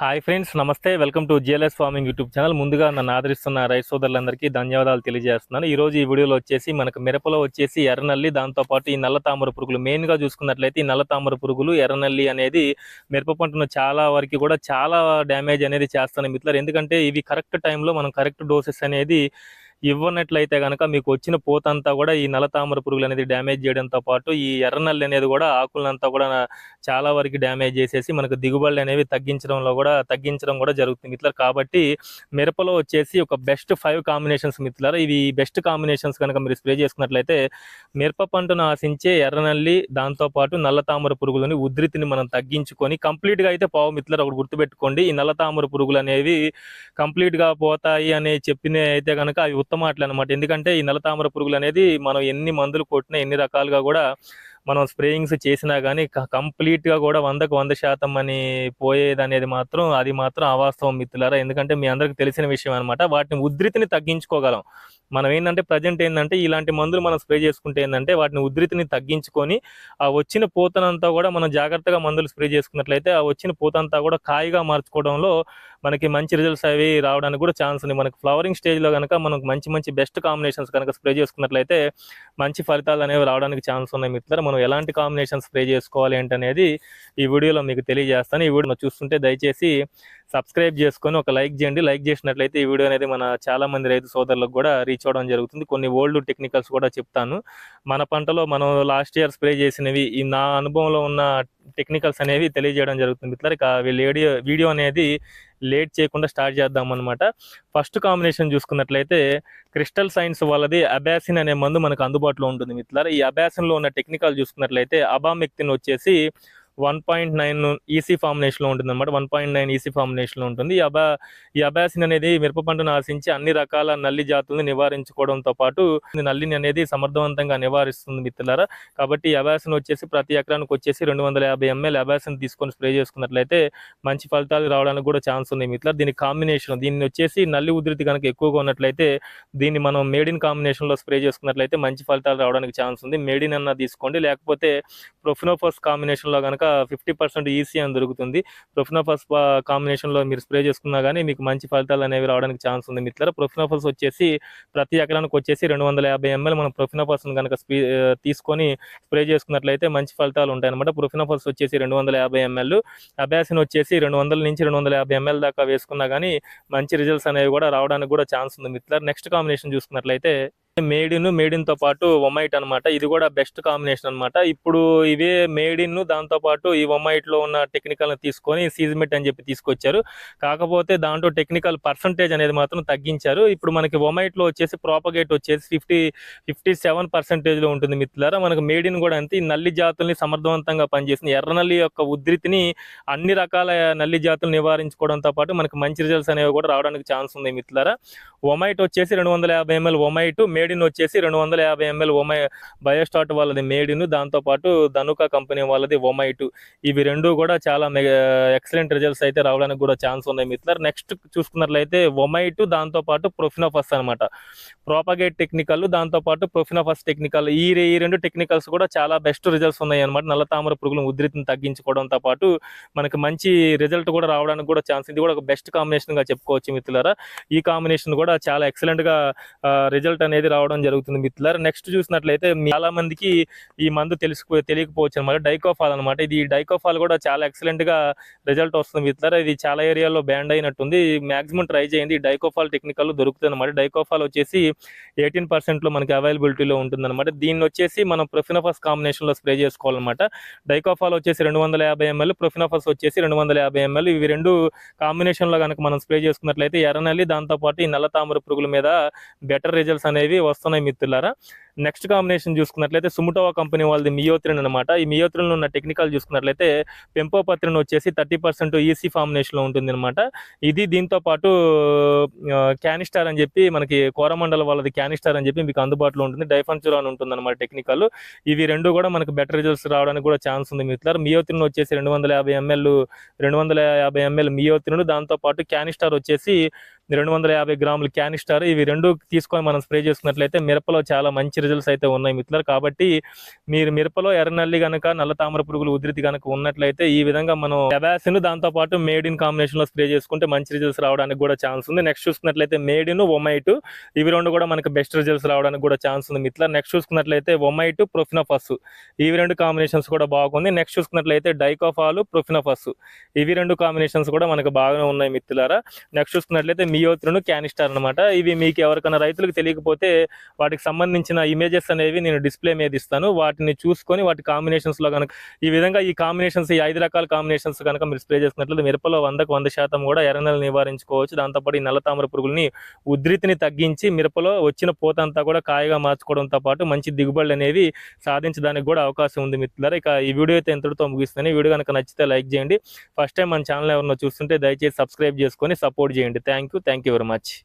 Hi friends నమస్తే. Welcome to GLS farming YouTube channel ముందుగా నన్ను ఆదరిస్తున్న రైతు సోదరులందరికీ ధన్యవాదాలు తెలియజేస్తున్నాను. ఈ రోజు ఈ వీడియోలో వచ్చేసి మనకు మిరపలో వచ్చేసి ఎర్రనల్లి దాంతోపాటు ఈ నల్ల తామర పురుగులు. మెయిన్గా చూసుకున్నట్లయితే ఈ నల్ల తామర పురుగులు ఎర్రనల్లి అనేది మిరప పంటను చాలా వరకు కూడా చాలా డ్యామేజ్ అనేది చేస్తాను మిత్రులు ఎందుకంటే ఇవి కరెక్ట్ టైంలో మనం కరెక్ట్ డోసెస్ అనేది ఇవ్వనట్లయితే కనుక మీకు వచ్చిన పోతంతా కూడా ఈ నల్ల తామర పురుగులు అనేది డ్యామేజ్ చేయడంతో పాటు ఈ ఎర్రనల్లి అనేది కూడా ఆకులంతా కూడా చాలా వరకు డ్యామేజ్ చేసేసి మనకు దిగుబడులు అనేవి తగ్గించడంలో కూడా తగ్గించడం కూడా జరుగుతుంది మిత్రులు కాబట్టి మిరపలో వచ్చేసి ఒక బెస్ట్ ఫైవ్ కాంబినేషన్స్ మిత్రులారా. ఇవి బెస్ట్ కాంబినేషన్స్ కనుక మీరు స్ప్రే చేసుకున్నట్లయితే మిరప పంటను ఆశించే ఎర్రనల్లి దాంతోపాటు నల్ల తామర పురుగులని ఉధృతిని మనం తగ్గించుకొని కంప్లీట్గా అయితే పావు మిత్రులు ఒకటి గుర్తుపెట్టుకోండి. ఈ నల్ల తామర పురుగులు అనేవి కంప్లీట్గా పోతాయి అని చెప్పిన అయితే కనుక అవి ఉత్తమాటలు అనమాట ఎందుకంటే ఈ నల్ల తామర పురుగులు అనేది మనం ఎన్ని మందులు కొట్టినా ఎన్ని రకాలుగా కూడా మనం స్ప్రేయింగ్స్ చేసినా కానీ కంప్లీట్గా కూడా వందకు వంద శాతం అని పోయేది అనేది మాత్రం అది మాత్రం అవాస్తవం మిత్రులారా. ఎందుకంటే మీ అందరికి తెలిసిన విషయం అనమాట వాటిని ఉధృతిని తగ్గించుకోగలం. మనం ఏంటంటే ప్రజెంట్ ఏంటంటే ఇలాంటి మందులు మనం స్ప్రే చేసుకుంటే ఏంటంటే వాటిని ఉధృతిని తగ్గించుకొని ఆ వచ్చిన పూతనంతా కూడా మనం జాగ్రత్తగా మందులు స్ప్రే చేసుకున్నట్లయితే ఆ వచ్చిన పూతంతా కూడా కాయగా మార్చుకోవడంలో మనకి మంచి రిజల్ట్స్ అవి రావడానికి కూడా ఛాన్స్ ఉంది. మనకి ఫ్లవరింగ్ స్టేజ్లో కనుక మనకు మంచి మంచి బెస్ట్ కాంబినేషన్స్ కనుక స్ప్రే చేసుకున్నట్లయితే మంచి ఫలితాలు అనేవి రావడానికి ఛాన్స్ ఉన్నాయి మిత్రులు మనం ఎలాంటి కాంబినేషన్ స్ప్రే చేసుకోవాలి ఏంటనేది ఈ వీడియోలో మీకు తెలియజేస్తాను. ఈ వీడియో చూస్తుంటే దయచేసి సబ్స్క్రైబ్ చేసుకొని ఒక లైక్ చేయండి. లైక్ చేసినట్లయితే ఈ వీడియో అనేది మన చాలా మంది రైతు సోదరులకు కూడా రీచ్ అవ్వడం జరుగుతుంది. కొన్ని ఓల్డ్ టెక్నికల్స్ కూడా చెప్తాను. మన పంటలో మనం లాస్ట్ ఇయర్ స్ప్రే చేసినవి ఈ నా అనుభవంలో ఉన్న టెక్నికల్స్ అనేవి తెలియజేయడం జరుగుతుంది. మిత్రులు ఇక వీడియో వీడియో అనేది లేట్ చేయకుండా స్టార్ట్ చేద్దాం అనమాట ఫస్ట్ కాంబినేషన్ చూసుకున్నట్లయితే క్రిస్టల్ సైన్స్ వాళ్ళది అబాసిన్ అనే మందు మనకు అందుబాటులో ఉంటుంది. మిత్రులారా ఈ అబాసిన్లో ఉన్న టెక్నికల్ చూసుకున్నట్లయితే అబామెక్తిన్ వచ్చేసి వన్ పాయింట్ నైన్ ఈసీ ఫార్మినేషన్లో ఉంటుంది అనమాట వన్ పాయింట్ నైన్ ఈసీ ఫార్మినేషన్లో ఉంటుంది. ఈ అబా ఈ అబాసిన్ అనేది మిరప పంటను ఆశించి అన్ని రకాల నల్లి జాతులను నివారించుకోవడంతో పాటు నల్లిని అనేది సమర్థవంతంగా నివారిస్తుంది మిత్రులారా. కాబట్టి అబాసిన్ వచ్చేసి ప్రతి ఎకరానికి వచ్చేసి రెండు వందల యాభై ఎంఎల్ అబాసిన్ తీసుకొని స్ప్రే చేసుకున్నట్లయితే మంచి ఫలితాలు రావడానికి కూడా ఛాన్స్ ఉంది మిత్రులారా. దీని కాంబినేషన్ దీన్ని వచ్చేసి నల్లి ఉధృతి కనుక ఎక్కువగా ఉన్నట్లయితే దీన్ని మనం మేడిన్ కాంబినేషన్లో స్ప్రే చేసుకున్నట్లయితే మంచి ఫలితాలు రావడానికి ఛాన్స్ ఉంది. మేడిన్ అన్న తీసుకోండి. లేకపోతే ప్రొఫినోఫస్ కాంబినేషన్లో కనుక ఫిఫ్టీ పర్సెంట్ ఈసీ అని దొరుకుతుంది. ప్రొఫినోఫస్ కాంబినేషన్లో మీరు స్ప్రే చేసుకున్నా కానీ మీకు మంచి ఫలితాలు అనేవి రావడానికి ఛాన్స్ ఉంది. మిత్రులారా ప్రొఫినోఫస్ వచ్చేసి ప్రతి ఎకరానికి వచ్చేసి రెండు వందల యాభై ఎంఎల్ మనం ప్రొఫినోఫస్ని కనుక తీసుకొని స్ప్రే చేసుకున్నట్లయితే మంచి ఫలితాలు ఉంటాయి అనమాట ప్రొఫినోఫస్ వచ్చేసి రెండు వందల యాభై ఎంఎల్ అబాసిన్ వచ్చేసి రెండు వందల నుంచి రెండు వందల యాభై ఎంఎల్ దాకా వేసుకున్నా కానీ మంచి రిజల్ట్స్ అనేవి కూడా రావడానికి కూడా ఛాన్స్ ఉంది. మిత్రులారా నెక్స్ట్ కాంబినేషన్ చూసుకున్నట్లయితే మేడిన్ మేడిన్తో పాటు ఒమైట్ అన్నమాట. ఇది కూడా బెస్ట్ కాంబినేషన్ అన్నమాట. ఇప్పుడు ఇవే మేడిన్ దాంతో పాటు ఈ ఒమైట్లో ఉన్న టెక్నికల్ తీసుకొని సీజ్మెట్ అని చెప్పి తీసుకొచ్చారు. కాకపోతే దాంట్లో టెక్నికల్ పర్సంటేజ్ అనేది మాత్రం తగ్గించారు. ఇప్పుడు మనకి ఒమైట్లో వచ్చేసి ప్రాపగేట్ వచ్చేసి ఫిఫ్టీ ఫిఫ్టీ సెవెన్ పర్సెంటేజ్లో ఉంటుంది మిత్రులారా. మనకు మేడిన్ కూడా అంతే. ఈ నల్లి జాతుల్ని సమర్థవంతంగా పనిచేసింది. ఎర్రనల్లి యొక్క ఉధృతిని అన్ని రకాల నల్లి జాతులు నివారించుకోవడంతో పాటు మనకి మంచి రిజల్ట్స్ అనేవి కూడా రావడానికి ఛాన్స్ ఉంది మిత్రులారా. ఒమైట్ వచ్చేసి రెండు వందల యాభై ఎంఎల్ ఒమైట్ మేడిన్ వచ్చేసి రెండు వందల యాభై ఎంఎల్ ఒమై బయోస్టాట్ వాళ్ళది మేడిన్ దాంతోపాటు ధనుక కంపెనీ వాళ్ళది ఒమైట్ ఇవి రెండు కూడా చాలా ఎక్సలెంట్ రిజల్ట్స్ అయితే రావడానికి కూడా ఛాన్స్ ఉన్నాయి మిత్రులారు. నెక్స్ట్ చూసుకున్నట్లయితే ఒమైట్ దాంతోపాటు ప్రొఫినోఫస్ అనమాట ప్రాపగేట్ టెక్నికల్ దాంతోపాటు ప్రొఫినోఫస్ టెక్నికల్. ఈ ఈ రెండు టెక్నికల్స్ కూడా చాలా బెస్ట్ రిజల్ట్స్ ఉన్నాయి అనమాట నల్ల తామర పురుగుల ఉధృతిని తగ్గించుకోవడంతో పాటు మనకి మంచి రిజల్ట్ కూడా రావడానికి కూడా ఛాన్స్ ఇది కూడా ఒక బెస్ట్ కాంబినేషన్గా చెప్పుకోవచ్చు మిత్రులారా. ఈ కాంబినేషన్ కూడా చాలా ఎక్సలెంట్గా రిజల్ట్ అనేది రావడం జరుగుతుంది. మిత్రులారు నెక్స్ట్ చూసినట్లయితే చాలా మందికి ఈ మందు తెలుసుకో తెలియకపోవచ్చు అనమాట. డైకోఫాల్ అనమాట. ఇది డైకోఫాల్ కూడా చాలా ఎక్సలెంట్గా రిజల్ట్ వస్తుంది మిత్రులారు. ఇది చాలా ఏరియాలో బ్యాండ్ అయినట్టుంది. మాక్సిమం ట్రై చేయండి. డైకోఫాల్ టెక్నికల్ దొరుకుతుంది అనమాట. డైకోఫాల్ వచ్చేసి ఎయిటీన్ పర్సెంట్లో మనకి అవైలబిలిటీలో ఉంటుంది అనమాట దీన్ని వచ్చేసి మనం ప్రొఫినోఫస్ కాంబినేషన్లో స్ప్రే చేసుకోవాలన్నమాట. డైకోఫాల్ వచ్చేసి రెండు వందల యాభై ఎంఎల్ ప్రొఫినోఫస్ వచ్చేసి రెండు వందల యాభై ఎంఎల్ ఇవి రెండు కాంబినేషన్లో కనుక మనం స్ప్రే చేసుకున్నట్లయితే ఎర్రనల్లి దాంతోపాటు ఈ నల్ల తామర పురుగుల మీద బెటర్ రిజల్ట్స్ అనేవి వస్తున్నాయి మిత్రులారా. నెక్స్ట్ కాంబినేషన్ చూసుకున్నట్లయితే సుముటోవా కంపెనీ వాళ్ళది మియోత్రిన్ అనమాట ఈ మియోత్రిన్ ఉన్న టెక్నికల్ చూసుకున్నట్లయితే పెంపోపత్రిన్ వచ్చేసి థర్టీ పర్సెంట్ ఈసీ ఫార్ములేషన్లో ఉంటుంది అనమాట ఇది దీంతో పాటు క్యానిస్టార్ అని చెప్పి మనకి కోరమండల వాళ్ళది క్యానిస్టార్ అని చెప్పి మీకు అందుబాటులో ఉంటుంది. డైఫన్చురాన్ ఉంటుంది అనమాట టెక్నికల్ ఇవి రెండు కూడా మనకు బెటర్ రిజల్ట్స్ రావడానికి కూడా ఛాన్స్ ఉంది మిత్రులారు. మియోత్రిన్ వచ్చేసి రెండు వందల యాభై ఎంఎల్ రెండు వందల యాభై ఎంఎల్ మియోత్రిన్. దాంతో పాటు క్యానిస్టార్ వచ్చేసి రెండు వందల యాభై గ్రాములు క్యానిస్టార్. ఇవి రెండు తీసుకొని మనం స్ప్రే చేసుకున్నట్లయితే మిరపలో చాలా మంచి రిజల్ట్స్ అయితే ఉన్నాయి మిత్రులు కాబట్టి మీరు మిరపలో ఎర్రనల్లి గనక నల్ల తామర పురుగులు ఉధృతి కనుక ఉన్నట్లయితే ఈ విధంగా మనం ఎబాసిన్ దాంతో పాటు మేడ్ ఇన్ కాంబినేషన్లో స్ప్రే చేసుకుంటే మంచి రిజల్ట్స్ రావడానికి కూడా ఛాన్స్ ఉంది. నెక్స్ట్ చూసుకున్నట్లయితే మేడ్ ఇన్ ఒమైట్ ఇవి రెండు కూడా మనకి బెస్ట్ రిజల్ట్స్ రావడానికి కూడా ఛాన్స్ ఉంది మిత్రులు నెక్స్ట్ చూసుకున్నట్లయితే ఒమైట్ ప్రొఫినఫస్ ఇవి రెండు కాంబినేషన్స్ కూడా బాగుంది. నెక్స్ట్ చూసుకున్నట్లయితే డైకోఫాలు ప్రొఫినఫస్ ఇవి రెండు కాంబినేషన్స్ కూడా మనకు బాగానే ఉన్నాయి మిత్రులారా. నెక్స్ట్ చూసుకున్నట్లయితే మియోత్రును క్యానిస్టార్ అనమాట ఇవి మీకు ఎవరికైనా రైతులకు తెలియకపోతే వాటికి సంబంధించిన ఇమేజెస్ అనేవి నేను డిస్ప్లే మీద ఇస్తాను. వాటిని చూసుకొని వాటి కాంబినేషన్స్లో కనుక ఈ విధంగా ఈ కాంబినేషన్స్ ఈ ఐదు రకాల కాంబినేషన్స్ కనుక మీరు స్ప్రే చేసినట్లయితే మిరపలో వందకు వంద శాతం కూడా ఎర్రనెల నివారించుకోవచ్చు. దాంతోపాటు ఈ నల్లతామర పురుగుల్ని ఉధృతిని తగ్గించి మిరపలో వచ్చిన పూత అంతా కూడా కాయగా మార్చుకోవడంతో పాటు మంచి దిగుబడులు అనేవి సాధించడానికి కూడా అవకాశం ఉంది మిత్రులారా. ఇక ఈ వీడియో అయితే ఎంతటితో ముగిస్తాను వీడియో కనుక నచ్చితే లైక్ చేయండి. ఫస్ట్ టైం మన ఛానల్ ఎవరినో చూస్తుంటే దయచేసి సబ్స్క్రైబ్ చేసుకొని సపోర్ట్ చేయండి. Thank you thank you very much.